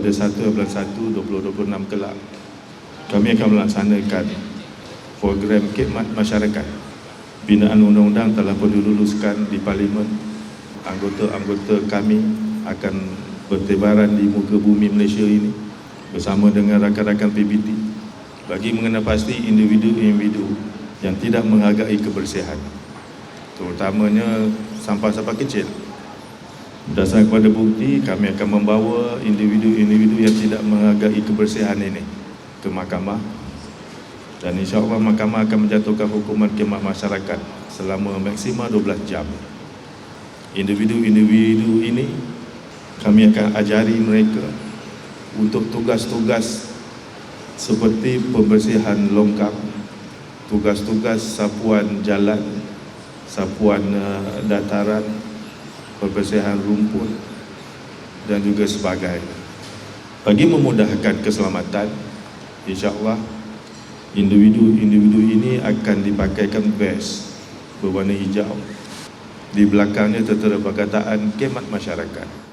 pada 1 bulan 1 2026 kelak kami akan melaksanakan program khidmat masyarakat. Binaan undang-undang telah pun diluluskan di parlimen. Anggota-anggota kami akan bertebaran di muka bumi Malaysia ini bersama dengan rakan-rakan PBT bagi mengenal pasti individu-individu yang tidak menghargai kebersihan terutamanya sampah-sampah kecil berdasarkan kepada bukti kami akan membawa individu-individu yang tidak menghargai kebersihan ini ke mahkamah. Dan insyaAllah mahkamah akan menjatuhkan hukuman khidmat masyarakat selama maksimal 12 jam. Individu-individu ini kami akan ajari mereka untuk tugas-tugas seperti pembersihan longkang, tugas-tugas sapuan jalan, sapuan uh, dataran, pembersihan rumput dan juga sebagainya. Bagi memudahkan keselamatan, insya-Allah individu-individu ini akan dipakaikan vest berwarna hijau. Di belakangnya tertera perkataan khidmat masyarakat.